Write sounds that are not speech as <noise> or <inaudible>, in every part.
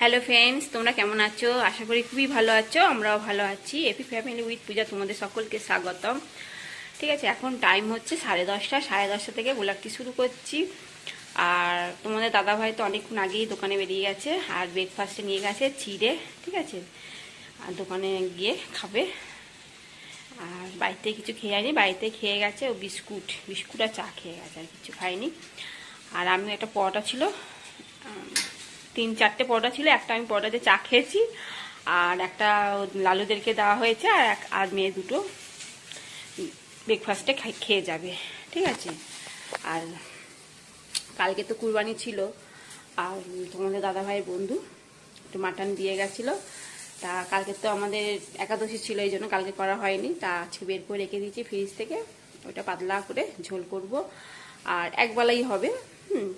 Hello friends তোমরা কেমন আছো? আশা করি খুবই ভালো আছো, আমরাও ভালো আছি। এপি ফ্যামিলি উইথ পূজা তোমাদের সকলকে স্বাগতম। ঠিক আছে, এখন টাইম হচ্ছে সাড়ে দশটা সাড়ে দশটা থেকে ব্লগটি শুরু করছি। আর তোমাদের দাদাভাই তো অনেকক্ষণ আগেই দোকানে বেরিয়ে গেছে, আর ব্রেকফাস্টে নিয়ে গেছে চিড়ে, ঠিক আছে? আর দোকানে গিয়ে খাবে। আর বাড়িতে কিছু খেয়ে যায়নি বাড়িতে খেয়ে গেছে ও বিস্কুট বিস্কুট আর চা খেয়ে গেছে, আর কিছু খায়নি। আর আমি একটা পরোটা ছিল তিন চারটে পরোটা ছিল, একটা আমি পরোটাতে চা খেয়েছি, আর একটা লালুদেরকে দেওয়া হয়েছে, আর এক আর মেয়ে দুটো ব্রেকফাস্টে খেয়ে যাবে, ঠিক আছে? আর কালকে তো কুরবানি ছিল, আর তোমাদের দাদাভাইয়ের বন্ধু একটু মাটন দিয়ে গেছিল, তা কালকে তো আমাদের একাদশী ছিল, এই জন্য কালকে করা হয়নি, তা আজকে বের করে রেখে দিয়েছি ফ্রিজ থেকে, ওটা পাতলা করে ঝোল করব, আর একবেলাই হবে, হুম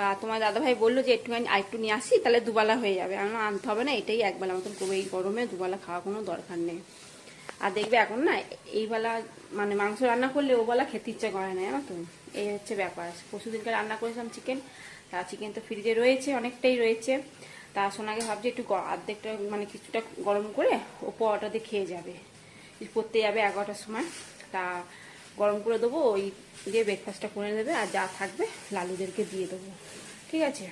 তা তোমার দাদাভাই বলল যে একটুখানি আর একটু নিয়ে আসি, তাহলে দুবেলা হয়ে যাবে। আমি আনতে হবে না, এটাই একবেলা মতন করব এই গরমে, দুবেলা খাওয়া কোনো দরকার নেই। আর দেখবে এখন না, এই বেলা মানে মাংস রান্না করলে ও বেলা খেতে ইচ্ছা করে না, জানো তো? এই হচ্ছে ব্যাপার। পরশুদিনকে রান্না করেছিলাম চিকেন তা চিকেন তো ফ্রিজে রয়েছে, অনেকটাই রয়েছে। তা সোনাকে ভাবছি একটু অর্ধেকটা মানে কিছুটা গরম করে ও পরোটা দিয়ে খেয়ে যাবে। পড়তে যাবে এগারোটার সময়। তা গরম করে দেবো, ওই দিয়ে ব্রেকফাস্টটা করে নেবে, আর যা থাকবে লালুদেরকে দিয়ে দেবো। ঠিক আছে?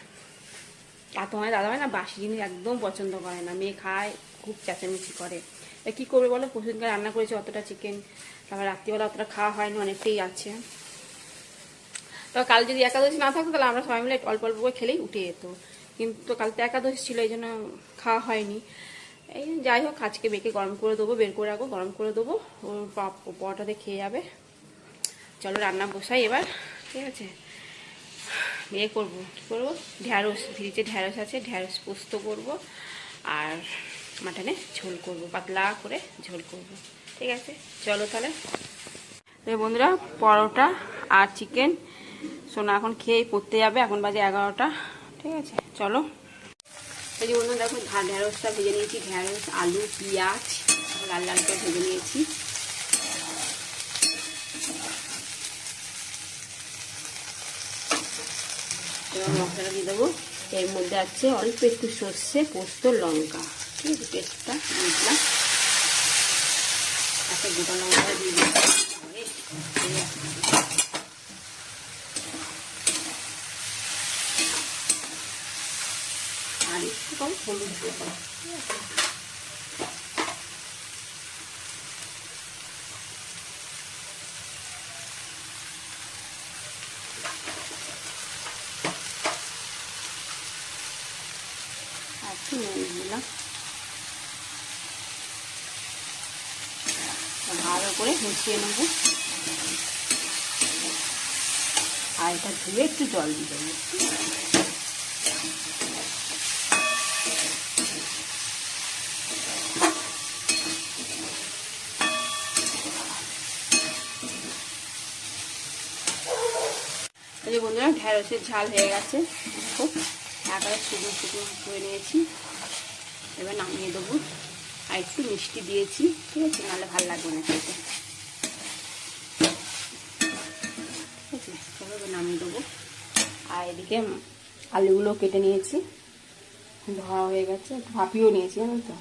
আর তোমার দাদাভাই না বাসি জিনিস একদম পছন্দ করে না, মেয়ে খায়, খুব চেঁচামেচি করে। কী করবে বলো? পরশুদিনকে রান্না করেছে অতটা চিকেন তারপর রাত্রিবেলা অতটা খাওয়া হয়নি, অনেকটাই আছে। তো কাল যদি একাদশী না থাকতো, তাহলে আমরা সবাই মিলে অল্প অল্প করে খেলেই উঠে যেত। কিন্তু কাল তো একাদশী ছিল, এই জন্য খাওয়া হয়নি। এই যাই হোক, আজকে বেঁকে গরম করে দেবো, বের করে রাখব, গরম করে দেবো। ওর পরোটাতে খেয়ে যাবে। চলো রান্না বসাই এবার, ঠিক আছে? ইয়ে করব, কী করব? ঢ্যাঁড়স ফ্রিজে ঢ্যাঁড়স আছে, ঢ্যাঁড়স পোস্ত করব আর মাটনে ঝোল করব, পাতলা করে ঝোল করব, ঠিক আছে? চলো তাহলে। বন্ধুরা, পরোটা আর চিকেন, সোনা এখন খেয়ে পড়তে যাবে, এখন বাজে এগারোটা, ঠিক আছে? চলো। এই যে বন্ধুরা, দেখো, ঢ্যাঁড়সটা ভেজে নিয়েছি, ঢ্যাঁড়স, আলু, পেঁয়াজ, লাল লাল করে ভেজে নিয়েছি। এবার মশলা দিয়ে দেবো। এর মধ্যে আছে অল্প একটু সর্ষে, পোস্ত, লঙ্কা। ঠিক আছে, পেস্টটা দিয়েছিলাম একটা গোটা লঙ্কা দিয়ে দিলাম আর একটু কম হলুদ ঠিক আছে আর একটু নুন দিলাম ভালো করে মিশিয়ে নেব। আর এটা ধুয়ে একটু জল দিয়ে দেবো। যে বন্ধুরা, ঢ্যাঁড়সের ঝাল হয়ে গেছে। দেখো একেবারে শুকনো শুকনো করে নিয়েছি। এবার নামিয়ে দেবো। আর একটু মিষ্টি দিয়েছি, ঠিক আছে? নাহলে ভালো লাগবে না খেতে। ঠিক আছে নামিয়ে দেবো। আর এদিকে আলুগুলো কেটে নিয়েছি। ধোয়া হয়ে গেছে, একটু ভাপিও নিয়েছি, জানো তো?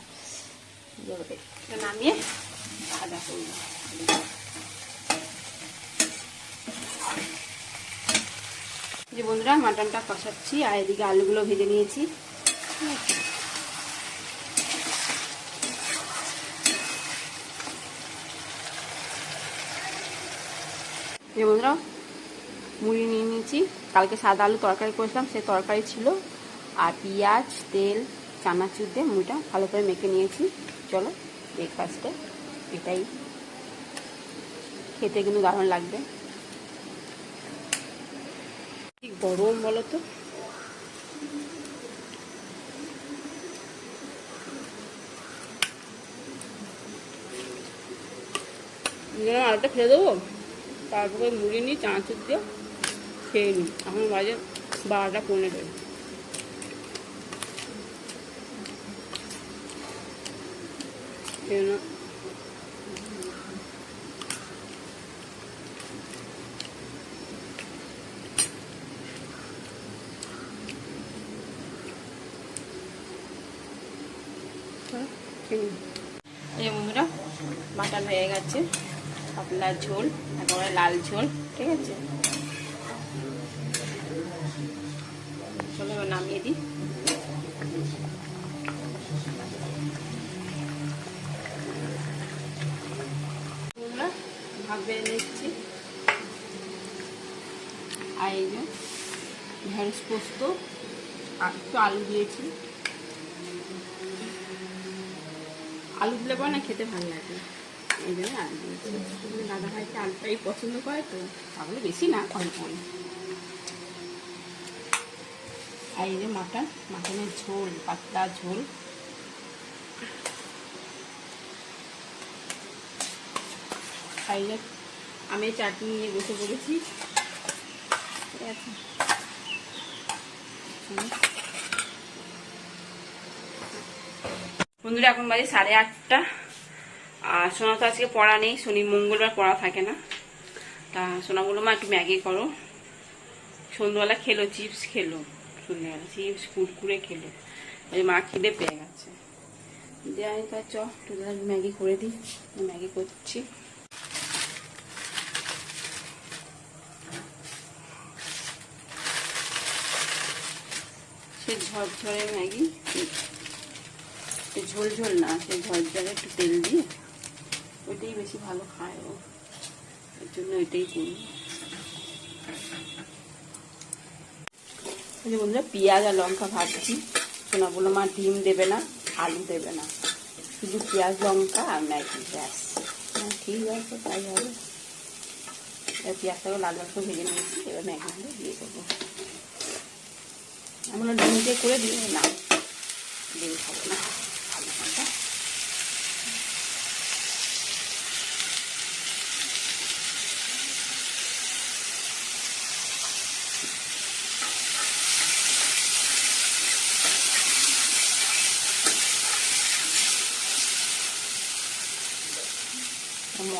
নামিয়ে ভাজা করব যে বন্ধুরা, মাটনটা কষাচ্ছি, আর এদিকে আলুগুলো ভেজে নিয়েছি। ঠিক আছে। যে বন্ধুরা, মুড়ি নিয়ে নিয়েছি। কালকে সাদা আলু তরকারি করেছিলাম, সেই তরকারি ছিল। আর পেঁয়াজ, তেল, চানাচুর দিয়ে মুড়িটা ভালো করে মেখে নিয়েছি। চলো ব্রেকফাস্টে এটাই। খেতে কিন্তু দারুণ লাগবে। গরম বলো তো। আরেকটা খেয়ে দেবো? তারপরে মুড়ি নিই চানাচুর দিয়ে খেয়ে নিই। এখন বাজে বারোটা পনেরো খেয়ে এই বন্ধুরা, মাটন হয়ে গেছে। পাতলা ঝোল, একেবারে লাল ঝোল, ঠিক আছে? নামিয়ে দিই। নিচ্ছি। আর একটু আলু দিয়েছি। আলু দিলে পরে না খেতে ভালো লাগে। এই জন্য আলু দিয়েছি দাদা ভাইকে আলুটাই পছন্দ করে তো, তাহলে বেশি না অল্প আর এই যে মাটন, মাটনের ঝোল, পাতলা ঝোল। আর এই আমি চাটনি নিয়ে বসে পড়েছি। ঠিক আছে বন্ধুরা, এখন বাজে সাড়ে আটটা। আর সোনা তো আজকে পড়া নেই, শনি মঙ্গলবার পড়া থাকে না। তা সোনা বলল, মা, একটু ম্যাগি করো। সন্ধ্যাবেলা খেলো, চিপস খেলো, সন্ধ্যাবেলা চিপস, কুরকুরে খেলো। ওই মা, খিদে পেয়ে গেছে। যাই, তা চ ম্যাগি করে দিই ম্যাগি করছি। সে ঝরঝরে ম্যাগি, ঝোল ঝোল না, সে ঝরঝরে একটু তেল দিয়ে বেশি ভালো খায় ও। এর জন্য ওইটাই করি যে বন্ধুরা পেঁয়াজ আর লঙ্কা ভাজছি। সোনা বলল মা ডিম দেবে না আলু দেবে না। শুধু পেঁয়াজ লঙ্কা আর ম্যাগি ব্যাস। হ্যাঁ, ঠিক আছে তাই হবে। এবার পেঁয়াজটাকে লাল লাল ভেজে নিয়েছি এবার ম্যাগিগুলো দিয়ে দেবো। আমরা ডিমকে করে দিই না ডিম খাব না।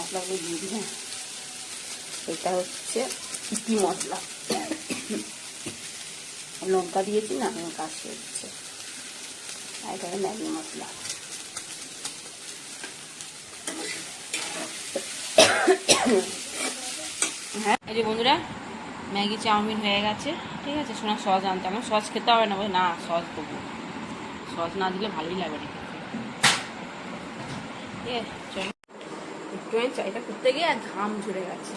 মশলাগুলো দিয়ে দিই হ্যাঁ? এটা হচ্ছে ইটি মশলা। <coughs> লঙ্কা দিয়েছি না আমার কাজ হচ্ছে। আর এটা ম্যাগি মশলা। হ্যাঁ এই যে বন্ধুরা, ম্যাগি চাউমিন হয়ে গেছে, ঠিক আছে? শোনা সস আনতে আমার সস খেতে হবে না, বলে না, সস দেবো। সস না দিলে ভালোই লাগে না ঠিক আছে চলো। আমি চাইটা করতে গিয়ে ঘাম ঝরে গেছে।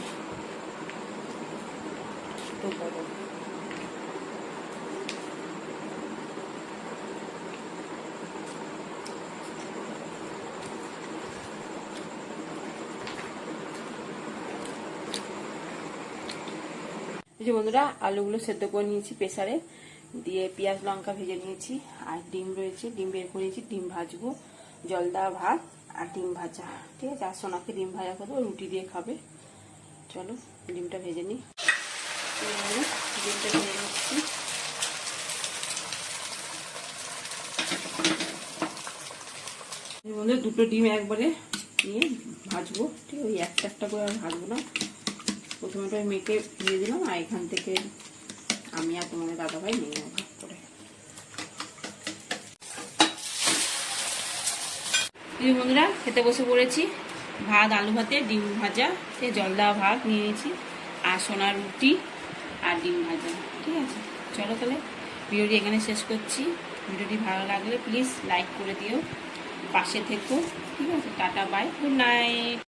যে বন্ধুরা, আলুগুলো সেদ্ধ করে নিয়েছি প্রেসারে। দিয়ে পেঁয়াজ, লঙ্কা ভেজে নিয়েছি, আর ডিম রয়েছে, ডিম বের করেছি ডিম ভাজবো জল দেওয়া ভাত। আর ডিম ভাজা, ঠিক আছে? আর সোনাকে ডিম ভাজা করব রুটি দিয়ে খাবে। চলো, ডিমটা ভেজে নিই। ডিমটা ভেজে নিচ্ছি। দুটো ডিম একবারে নিয়ে ভাজবো, ঠিক ওই একটা একটা করে আর ভাজবো না। প্রথমে মেখে দিয়ে দিলাম, আর এখান থেকে আমি আর তোমাদের দাদাভাই নিয়ে নেব। ভাগ করে এই যে বন্ধুরা, খেতে বসে পড়েছি। ভাত, আলু ভাতে, ডিম ভাজা জল দেওয়া ভাত নিয়ে নিয়েছি, আর সোনা রুটি আর ডিম ভাজা, ঠিক আছে? চলো তাহলে ভিডিওটি এখানে শেষ করছি। ভিডিওটি ভালো লাগলে প্লিজ লাইক করে দিও। পাশে থেকো, ঠিক আছে? Tata, bye, good night.